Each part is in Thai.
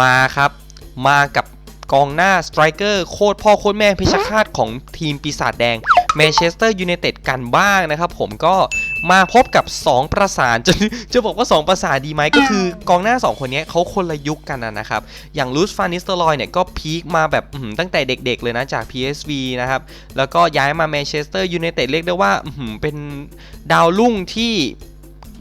มาครับ มากับกองหน้าสไตรเกอร์โคตรพ่อโคตรแม่เพชรฆาตของทีมปีศาจแดงแมนเชสเตอร์ยูไนเต็ดกันบ้างนะครับ ผมก็มาพบกับ 2 ประสานจะจะบอกว่า 2 ประสานดีไหมก็คือกองหน้า 2 คนนี้เขาคนละยุคกันนะครับ อย่างลูสฟานิสเตอร์ลอยเนี่ยก็พีคมาแบบตั้งแต่เด็กๆเลยนะจาก PSV นะครับ แล้วก็ย้ายมาแมนเชสเตอร์ยูไนเต็ดเรียกได้ว่าเป็นดาวรุ่งที่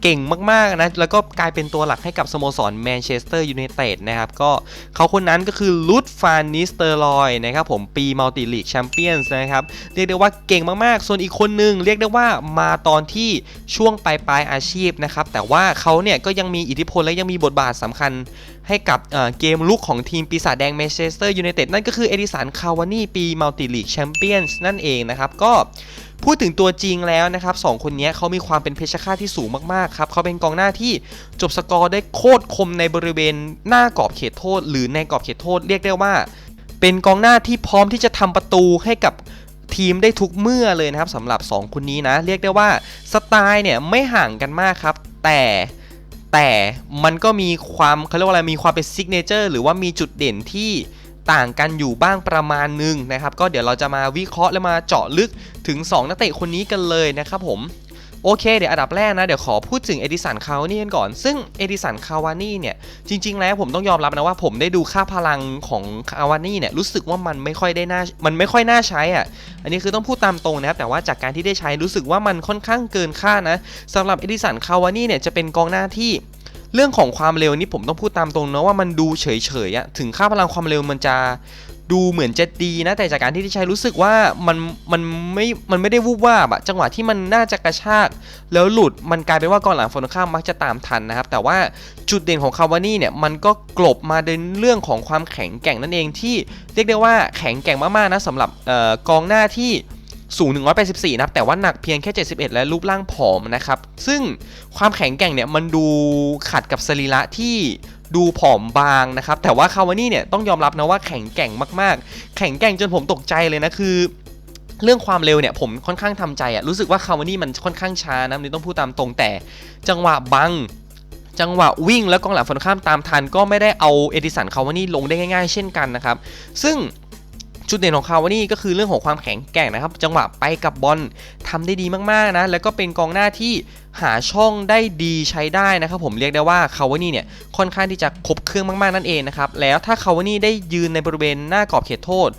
เก่งมากๆนะ แล้วก็กลายเป็นตัวหลักให้กับสโมสรแมนเชสเตอร์ยูไนเต็ดนะครับ ก็เขาคนนั้นก็คือลูดฟานนิสเตอร์ลอยนะครับผมปีมัลติลีกแชมเปี้ยนส์นะครับ เรียกได้ว่าเก่งมากๆ ส่วนอีกคนนึงเรียกได้ว่ามาตอนที่ช่วงปลายปลายๆอาชีพนะครับ แต่ว่าเขาเนี่ยก็ยังมีอิทธิพลและยังมีบทบาทสำคัญให้กับเกมลุกของทีมปีศาจแดงแมนเชสเตอร์ยูไนเต็ดนั่นก็คือเอดิสันคาวานี่ปีมัลติลีกแชมเปี้ยนส์นั่นเองนะครับ ก็ พูดถึงตัวจริงแล้วนะครับสองคนนี้เขามีความเป็นเพชรฆาตที่สูงมากๆครับเขาเป็นกองหน้าที่จบสกอร์ได้โคตรคมในบริเวณหน้ากรอบเขตโทษ หรือในกรอบเขตโทษเรียกได้ว่า เป็นกองหน้าที่พร้อมที่จะทำประตูให้กับทีมได้ทุกเมื่อเลยนะครับสำหรับ 2 คนนี้นะ เรียกได้ว่าสไตล์เนี่ยไม่ห่างกันมากครับ แต่แต่มันก็มีความเขาเรียกว่าอะไรมีความเป็นซิกเนเจอร์หรือว่ามีจุดเด่นที่ ต่างกันอยู่บ้างประมาณหนึงนะครับ ก็เดี๋ยวเราจะมาวิเคราะห์และมาเจาะลึกถึง 2 นักเตะคนนี้กันเลยนะครับผมโอเคเดี๋ยวอันดับแรกนะ เดี๋ยวขอพูดถึงเอดิสันคาวานี่กันก่อน ซึ่งเอดิสันคาวานี่เนี่ย จริง ๆ แล้วผมต้องยอมรับนะว่าผมได้ดูค่าพลังของคาวานี่เนี่ย รู้สึกว่ามันไม่ค่อยได้น่ามันไม่ค่อยน่าใช้อะ อันนี้คือต้องพูดตามตรงนะครับ แต่ว่าจากการที่ได้ใช้รู้สึกว่ามันค่อนข้างเกินค่านะสำหรับเอดิสันคาวานี่เนี่ยจะเป็นกองหน้าที่ เรื่องของความเร็วนี่ผมต้องพูดตามตรงนะว่ามันดูเฉยๆอะถึงค่าพลังความเร็วมันจะดูเหมือนจะดีนะ แต่จากการที่ได้ใช้รู้สึกว่ามันมันไม่มันไม่ได้วูบวาบอะจังหวะที่มันน่าจะกระชาก แล้วหลุดมันกลายเป็นว่ากองหลังฝั่งตรงข้ามมักจะตามทันนะครับ แต่ว่าจุดเด่นของคาวานี่เนี่ยมันก็กลบมาในเรื่องของความแข็งแกร่งนั่นเองที่เรียกได้ว่าแข็งแกร่งมากๆนะสำหรับออกองหน้าที่ สูง 184 นะครับ แต่ว่าหนักเพียงแค่ 71 และรูปร่างผอมนะครับ ซึ่งความแข็งแกร่งเนี่ยมันดูขัดกับสรีระที่ดูผอมบางนะครับ แต่ว่าคาวานี่เนี่ยต้องยอมรับนะว่าแข็งแกร่งมากๆ แข็งแกร่งจนผมตกใจเลยนะคือเรื่องความเร็วเนี่ยผมค่อนข้างทำใจอะรู้สึกว่าคาวานี่มันค่อนข้างช้านะนี่ต้องพูดตามตรงแต่ จังหวะบัง จังหวะวิ่งแล้วกองหลังฝั่งตรงข้ามตามทันก็ไม่ได้เอาเอดิสันคาวานี่ลงได้ง่าย ๆ เช่นกันนะครับ ซึ่ง จุดเด่นของคาวานี่ก็คือเรื่องของความแข็งแกร่งนะครับ จังหวะไปกับบอลทำได้ดีมากๆนะแล้วก็เป็นกองหน้าที่หาช่องได้ดีใช้ได้นะครับ ผมเรียกได้ว่าคาวานี่เนี่ยค่อนข้างที่จะครบเครื่องมากๆนั่นเองนะครับแล้วถ้าคาวานี่ได้ยืนในบริเวณหน้ากรอบเขตโทษ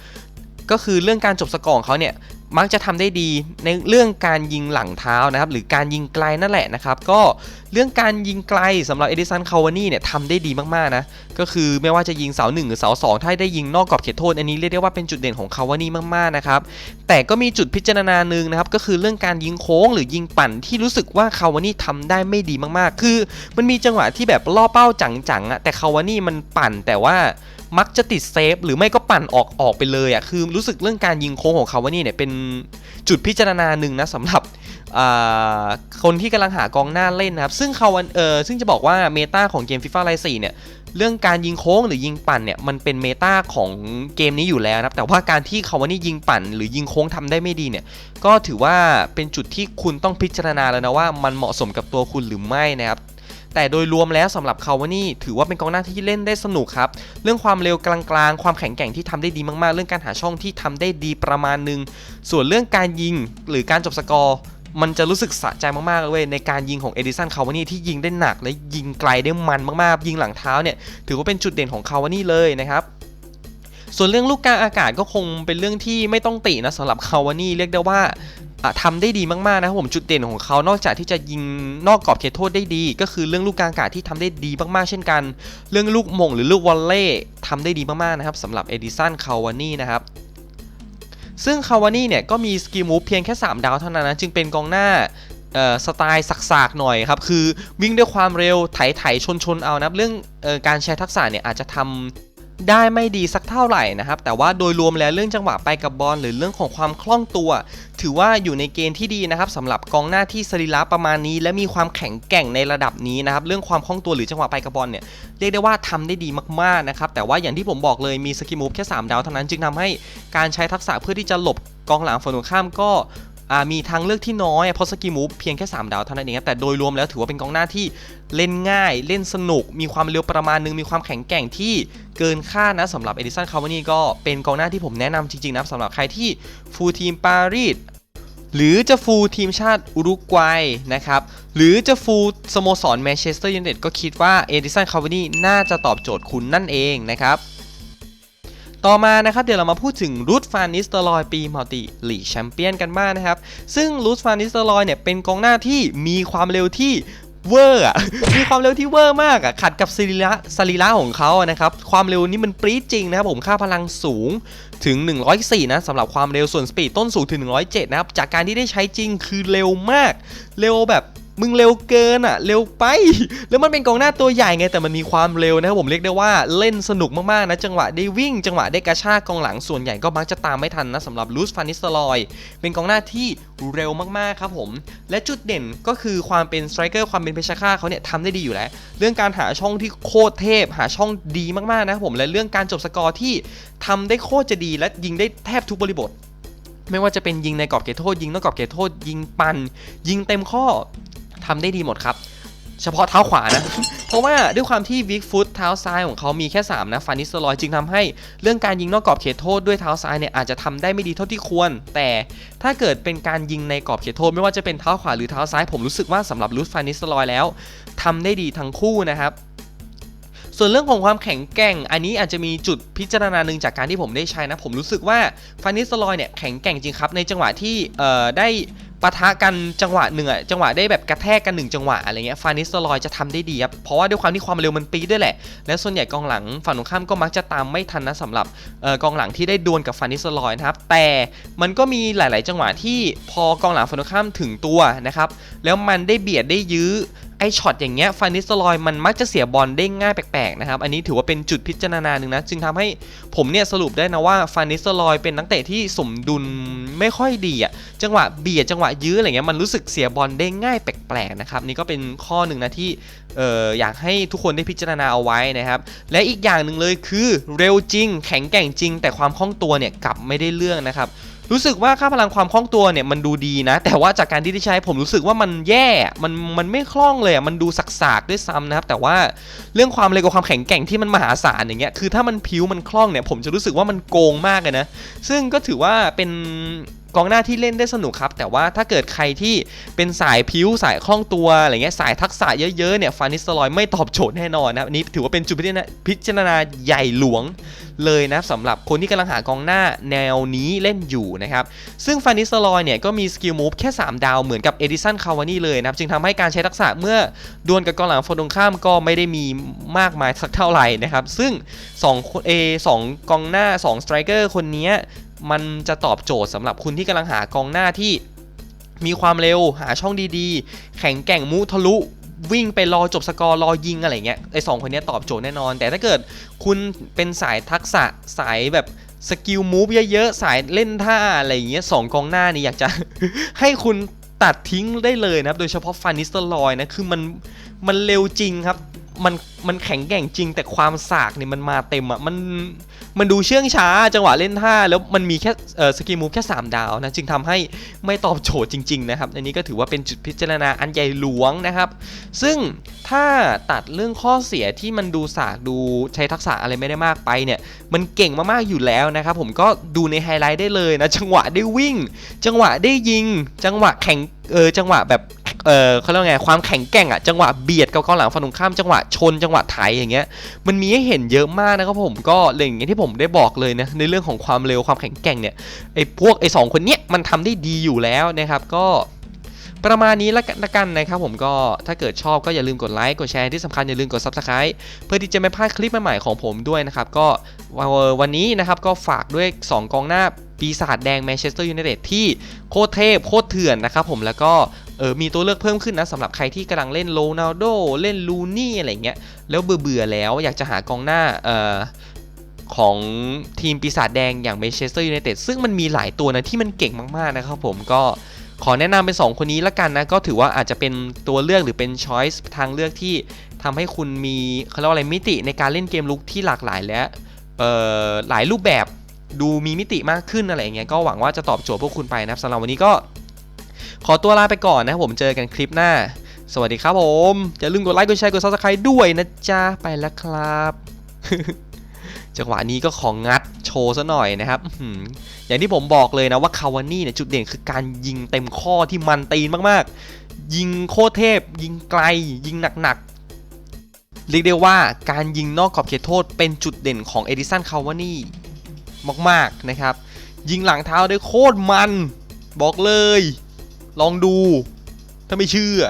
ก็คือเรื่องการจบสกอร์ของเขาเนี่ย มักจะทำได้ดีในเรื่องการยิงหลังเท้านะครับ หรือการยิงไกลนั่นแหละนะครับ ก็เรื่องการยิงไกลสำหรับเอดิสันคาวานี่เนี่ยทำได้ดีมากๆนะก็คือไม่ว่าจะยิงเสาหนึ่งหรือเสาสองถ้าได้ยิงนอกกรอบเขตโทษ อันนี้เรียกได้ว่าเป็นจุดเด่นของคาวานี่มากๆนะครับแต่ก็มีจุดพิจารณาหนึ่งนะครับก็คือเรื่องการยิงโค้งหรือยิงปั่นที่รู้สึกว่าคาวานี่ทำได้ไม่ดีมากๆ คือ มันมีจังหวะที่แบบล่อเป้าจังๆอะแต่คาวานี่มันปั่นแต่ว่า มักจะติดเซฟหรือไม่ก็ปั่นออกออกไปเลยอะคือรู้สึกเรื่องการยิงโค้งของเขาว่านี่เนี่ยเป็นจุดพิจารณาหนึ่งนะสำหรับคนที่กำลังหากองหน้าเล่นนะครับ ซึ่งเขาวันเออซึ่งจะบอกว่าเมตาของเกมฟีฟ่าไล4เนี่ยเรื่องการยิงโค้งหรือยิงปั่นเนี่ยมันเป็นเมตาของเกมนี้อยู่แล้วนะครับ แต่ว่าการที่เขาว่านี่ยิงปั่น หรือยิงโค้งทำได้ไม่ดีเนี่ยก็ถือว่าเป็นจุดที่คุณต้องพิจารณาแล้วนะว่ามันเหมาะสมกับตัวคุณหรือไม่นะครับ แต่โดยรวมแล้วสำหรับเขาว่านี่ถือว่าเป็นกองหน้าที่เล่นได้สนุกครับ เรื่องความเร็วกลางๆ ความแข็งแกร่งที่ทำได้ดีมากๆ เรื่องการหาช่องที่ทำได้ดีประมาณหนึง ส่วนเรื่องการยิงหรือการจบสกอร์มันจะรู้สึกสะใจมากๆเลยในการยิงของเอดิสันคาวานี่ที่ยิงได้หนักและยิงไกลได้มันมากๆ ยิงหลังเท้าเนี่ยถือว่าเป็นจุดเด่นของคาวานี่เลยนะครับส่วนเรื่องลูกกลางอากาศก็คงเป็นเรื่องที่ไม่ต้องตินะสำหรับคาวานี่เรียกได้ว่า ทำได้ดีมากๆนะครับผมจุดเด่นของเขานอกจากที่จะยิงนอกกรอบเขตโทษได้ดี ก็คือเรื่องลูกกลางอากาศที่ทำได้ดีมากๆเช่นกัน เรื่องลูกมงหรือลูกวอลเล่ทำได้ดีมากๆนะครับสำหรับเอดิสันคาวานี่นะครับซึ่งคาวานี่เนี่ยก็มีสกิลมูฟเพียงแค่ 3 ดาวเท่านั้นนะจึงเป็นกองหน้าสไตล์สักๆหน่อยครับ คือวิ่งด้วยความเร็วไถไถชนชนๆเอานับเรื่องออการใช้ทักษะเนี่ยอาจจะทำ ได้ไม่ดีสักเท่าไหร่นะครับ แต่ว่าโดยรวมแล้วเรื่องจังหวะไปกับบอลหรือเรื่องของความคล่องตัว ถือว่าอยู่ในเกณฑ์ที่ดีนะครับสำหรับกองหน้าที่สรีระประมาณนี้ และมีความแข็งแกร่งในระดับนี้นะครับเรื่องความคล่องตัวหรือจังหวะไปกับบอลเนี่ยเรียกได้ว่าทำได้ดีมากๆนะครับแต่ว่าอย่างที่ผมบอกเลยมีสกิมูฟแค่ 3 ดาวเท่านั้นจึงทำให้การใช้ทักษะเพื่อที่จะหลบกองหลังฝั่งตรงข้ามก็ มีทางเลือกที่น้อยเพราะสกิมูฟเพียงแค่ 3 ดาวเท่านั้นเองครับแต่โดยรวมแล้วถือว่าเป็นกองหน้าที่เล่นง่าย เล่นสนุก มีความเร็วประมาณนึง มีความแข็งแกร่งที่เกินคาดนะสำหรับเอดิสันคาวานี่ก็เป็นกองหน้าที่ผมแนะนำจริงๆนะสำหรับใครที่ฟูลทีมปารีสหรือจะฟูลทีมชาติอุรุกวัยนะครับ หรือจะฟูลสโมสรแมนเชสเตอร์ยูไนเต็ดก็คิดว่าเอดิสันคาวานี่น่าจะตอบโจทย์คุณนั่นเองนะครับ ต่อมานะครับเดี๋ยวเรามาพูดถึงรูทฟานนิสเตอรอยปีมัลติลีแชมเปี้ยนกันบ้างนะครับ ซึ่งรูทฟานนิสเตอรอยเนี่ยเป็นกองหน้าที่มีความเร็วที่เวอร์อะมีความเร็วที่เวอร์มากอะขัดกับสรีระสรีระของเขาอะนะครับ ความเร็วนี้มันปรี๊ดจริงนะครับผมค่าพลังสูงถึง 104 นะสำหรับความเร็วส่วนสปีดต้นสูงถึง 107 นะครับ จากการที่ได้ใช้จริงคือเร็วมาก เร็วแบบ มึงเร็วเกินอะเร็วไป แล้วมันเป็นกองหน้าตัวใหญ่ไงแต่มันมีความเร็วนะครับผมเรียกได้ว่าเล่นสนุกมากๆนะจังหวะได้วิ่ง จังหวะได้กระชากกองหลังส่วนใหญ่ก็มักจะตามไม่ทันนะสำหรับลูสฟานิสตอรอย เป็นกองหน้าที่เร็วมากๆครับผม และจุดเด่นก็คือความเป็นสไตรเกอร์ความเป็นเพชรฆาตเขาเนี่ยทำได้ดีอยู่แล้ว เรื่องการหาช่องที่โคตรเทพ หาช่องดีมากๆนะครับผมและเรื่องการจบสกอร์ที่ทำได้โคตรจะดีและยิงได้แทบทุกบริบทไม่ว่าจะเป็นยิงในกรอบเขตโทษยิงนอกกรอบเขตโทษยิงปัน ยิงเต็มข้อ ทำได้ดีหมดครับ เฉพาะเท้าขวานะ เพราะว่าด้วยความที่วิกฟุตเท้าซ้ายของเขามีแค่ 3 นะฟานิสลอรอยจึงทำให้เรื่องการยิงนอกกรอบเขตโทษด้วยเท้าซ้ายเนี่ยอาจจะทำได้ไม่ดีเท่าที่ควร แต่ถ้าเกิดเป็นการยิงในกรอบเขตโทษไม่ว่าจะเป็นเท้าขวาหรือเท้าซ้าย ผมรู้สึกว่าสำหรับลูสฟานิสลอรอยแล้วทำได้ดีทั้งคู่นะครับ ส่วนเรื่องของความแข็งแกร่ง อันนี้อาจจะมีจุดพิจารณาหนึ่งจากการที่ผมได้ใช้นะ ผมรู้สึกว่าฟานิสลอยเนี่ยแข็งแกร่งจริงครับ ในจังหวะที่ได้ปะทะกันจังหวะหนึ่งอะจังหวะได้แบบกระแทกกันหนึ่งจังหวะอะไรเงี้ยฟานิสลอยจะทำได้ดีครับ เพราะว่าด้วยความที่ความเร็วมันปีดด้วยแหละ และส่วนใหญ่กองหลังฝั่งตรงข้ามก็มักจะตามไม่ทันนะสำหรับออกองหลังที่ได้ดวลกับฟานิสลอยนะครับ แต่มันก็มีหลาย ๆ จังหวะที่พอกองหลังฝั่งตรงข้ามถึงตัวนะครับ แล้วมันได้เบียดได้ยื้อ ไอช็อตอย่างเงี้ยฟานิสลอยมันมักจะเสียบอลได้ง่ายแปลกๆนะครับ อันนี้ถือว่าเป็นจุดพิจารณาหนึ่งนะ จึงทำให้ผมเนี่ยสรุปได้นะว่าฟานิสลอยเป็นนักเตะที่สมดุลไม่ค่อยดีอะจังหวะเบียดจังหวะยื้ออะไรเงี้ยมันรู้สึกเสียบอลได้ง่ายแปลกๆนะครับนี่ก็เป็นข้อหนึ่งนะที่อออยากให้ทุกคนได้พิจารณาเอาไว้นะครับ และอีกอย่างหนึ่งเลยคือเร็วจริง แข็งแกร่งจริง แต่ความคล่องตัวเนี่ยกลับไม่ได้เรื่องนะครับ รู้สึกว่าค่าพลังความคล่องตัวเนี่ยมันดูดีนะ แต่ว่าจากการที่ได้ใช้ผมรู้สึกว่ามันแย่มันมันไม่คล่องเลยอะมันดูสักๆด้วยซ้ำนะครับแต่ว่าเรื่องความเร็วกับความแข็งแกร่งที่มันมหาศาลอย่างเงี้ยคือถ้ามันพิ้วมันคล่องเนี่ยผมจะรู้สึกว่ามันโกงมากเลยนะซึ่งก็ถือว่าเป็น กองหน้าที่เล่นได้สนุกครับ แต่ว่าถ้าเกิดใครที่เป็นสายพิ้วสายคล่องตัวอะไรเงี้ยสายทักษะเยอะๆเนี่ยฟานิสตลอยไม่ตอบโจทย์แน่นอนนะครับนี้ถือว่าเป็นจุดพิจารณาใหญ่หลวงเลยนะสำหรับคนที่กำลังหากองหน้าแนวนี้เล่นอยู่นะครับซึ่งฟานิสลอยเนี่ยก็มีสกิลมูฟแค่ 3 ดาวเหมือนกับเอดิสันคาวานี่เลยนะครับจึงทำให้การใช้ทักษะเมื่อดวลกับกองหลังฝั่งตรงข้ามก็ไม่ได้มีมากมายสักเท่าไหร่นะครับซึ่ง2คนเอสองกองหน้า2สไตรเกอร์คนนี้ มันจะตอบโจทย์สำหรับคุณที่กำลังหากองหน้าที่มีความเร็วหาช่องดีๆ แข็งแกร่งมุทะลุวิ่งไปรอจบสกอร์รอยิงอะไรเงี้ยไอสองคนนี้ตอบโจทย์แน่นอน แต่ถ้าเกิดคุณเป็นสายทักษะสายแบบสกิลมูฟเยอะๆ สายเล่นท่าอะไรอย่างเงี้ยสองกองหน้านี่อยากจะให้คุณตัดทิ้งได้เลยนะครับ โดยเฉพาะฟานิสเตอร์ลอยนะ คือมันมันเร็วจริงครับ มันมันแข็งแกร่งจริง แต่ความสากเนี่ยมันมาเต็มอะมันมันดูเชื่องช้าจังหวะเล่นท่า แล้วมันมีแค่เออสกิลมูฟแค่ 3 ดาวนะจึงทำให้ไม่ตอบโจทย์จริง ๆ นะครับ อันนี้ก็ถือว่าเป็นจุดพิจารณาอันใหญ่หลวงนะครับ ซึ่งถ้าตัดเรื่องข้อเสียที่มันดูสากดูใช้ทักษะอะไรไม่ได้มากไปเนี่ย มันเก่งมากๆอยู่แล้วนะครับผมก็ดูในไฮไลท์ได้เลยนะจังหวะได้วิ่ง จังหวะได้ยิง จังหวะแข่งเออจังหวะแบบ เออเขาเรียกไงความแข็งแกร่งอะจังหวะเบียดกับกองหลังฝั่งตรงข้ามจังหวะชนจังหวะไถอย่างเงี้ยมันมีให้เห็นเยอะมากนะครับผมก็เรื่องอย่างที่ผมได้บอกเลยนะในเรื่องของความเร็วความแข็งแกร่งเนี่ยไอ้พวกไอ้สองคนเนี้ยมันทำได้ดีอยู่แล้วนะครับก็ประมาณนี้ละกันละกันนะครับผมก็ถ้าเกิดชอบก็อย่าลืมกดไลค์กดแชร์ที่สำคัญอย่าลืมกด Subscribe เพื่อที่จะไม่พลาดคลิปใหม่ๆของผมด้วยนะครับ ก็วันนี้นะครับก็ฝากด้วย 2 กองหน้าปีศาจแดงแมนเชสเตอร์ยูไนเต็ดที่โคตรเทพโคตรเถื่อนนะครับผมแล้วก็ เออมีตัวเลือกเพิ่มขึ้นนะสำหรับใครที่กำลังเล่นโรนัลโดเล่นลูนี่อะไรเงี้ยแล้วเบื่อเบื่อแล้วอยากจะหากองหน้าเอ่อของทีมปีศาจแดงอย่างแมนเชสเตอร์ยูไนเต็ดซึ่งมันมีหลายตัวนะที่มันเก่งมากๆนะครับผมก็ขอแนะนำเป็น 2 คนนี้ละกันนะ ก็ถือว่าอาจจะเป็นตัวเลือกหรือเป็นช้อยส์ทางเลือกที่ทำให้คุณมีเขาเรียกว่าอะไรมิติในการเล่นเกมลุกที่หลากหลายและเอ่อหลายรูปแบบดูมีมิติมากขึ้นอะไรอย่างเงี้ยก็หวังว่าจะตอบโจทย์พวกคุณไปนะครับสำหรับวันนี้ก็ ขอตัวลาไปก่อนนะครับผมเจอกันคลิปหน้า สวัสดีครับผมอย่าลืมกดไลค์กดแชร์กด subscribe ด้วยนะจ๊ะไปแล้วครับจังหวะนี้ก็ของงัดโชว์ซะหน่อยนะครับอื้อหืออย่างที่ผมบอกเลยนะว่าคาวานี่เนี่ยจุดเด่นคือการยิงเต็มข้อที่มันตีนมากๆ ยิงโคตรเทพ ยิงไกล ยิงหนักๆ เรียกได้ว่าการยิงนอกขอบเขตโทษเป็นจุดเด่นของเอดิสันคาวานี่มากๆนะครับ ยิงหลังเท้าได้โคตรมัน บอกเลย ลองดู ถ้าไม่เชื่อ